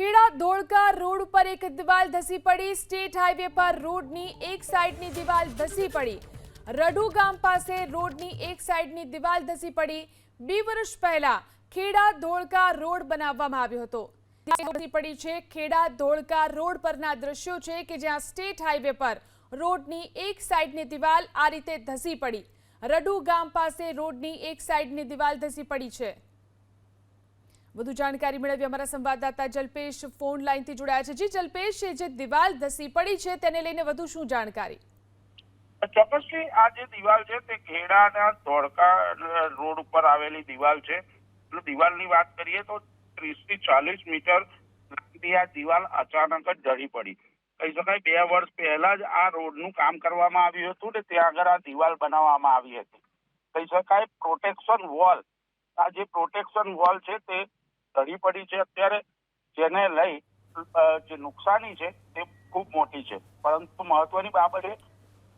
Kheda Dholka road ઉપર એક દિવાલ ધસી પડી. સ્ટેટ હાઈવે પર રોડની એક સાઈડની દિવાલ ધસી પડી. રઢુ ગામ પાસે રોડની એક સાઈડની દિવાલ ધસી પડી. બે વર્ષ પહેલા ખેડા ધોળકા રોડ બનાવવામાં આવ્યો હતો. ધસી પડી છે. ખેડા ધોળકા રોડ પરના દ્રશ્યો છે કે જ્યાં સ્ટેટ હાઈવે પર રોડની એક સાઈડની દિવાલ આ રીતે ધસી પડી. રઢુ ગામ પાસે રોડની એક સાઈડની દિવાલ ધસી પડી છે. વધુ જાણકારી મેળવી અમારા સંવાદદાતા જલ્પેશ ફોન લાઈનથી જોડાયા છે. જી જલ્પેશ જે દિવાલ ધસી પડી છે તેને લઈને વધુ શું જાણકારી? ચોક્કસથી આ જે દિવાલ છે તે ઘેડાના ધોળકા રોડ ઉપર આવેલી દિવાલ છે. દિવાલની વાત કરીએ તો ત્રીસથી ચાલીસ મીટર આ દિવાલ અચાનક જ ઢળી પડી. કહી શકાય બે વર્ષ પહેલા જ આ રોડનું કામ કરવામાં આવ્યું હતું ને ત્યાં આગળ આ દિવાલ બનાવવામાં આવી હતી. કહી શકાય પ્રોટેક્શન વોલ આ જે પ્રોટેક્શન વોલ છે તે ઢળી પડી છે અત્યારે, જેને લઈ જે નુકસાની છે તે ખૂબ મોટી છે. પરંતુ મહત્વની બાબત એ,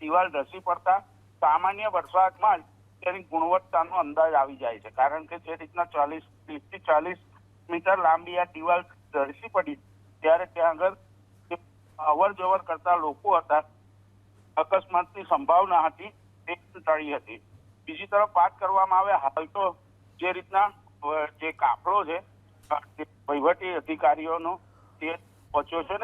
દિવાલ ધસી પડતા સામાન્ય વરસાદમાં જ તેની ગુણવત્તાનો અંદાજ આવી જાય છે. કારણ કે જે રીતના ચાલીસ, ત્રીસથી ચાલીસ મીટર લાંબી આ દિવાલ ધસી પડી, ત્યારે ત્યાં આગળ અવર જવર કરતા લોકો હતા, અકસ્માતની સંભાવના હતી, તે ટળી હતી. બીજી તરફ વાત કરવામાં આવે, હાલ તો જે રીતના જે કાફલો છે વહીવટી અધિકારીઓનો તે પહોંચ્યો છે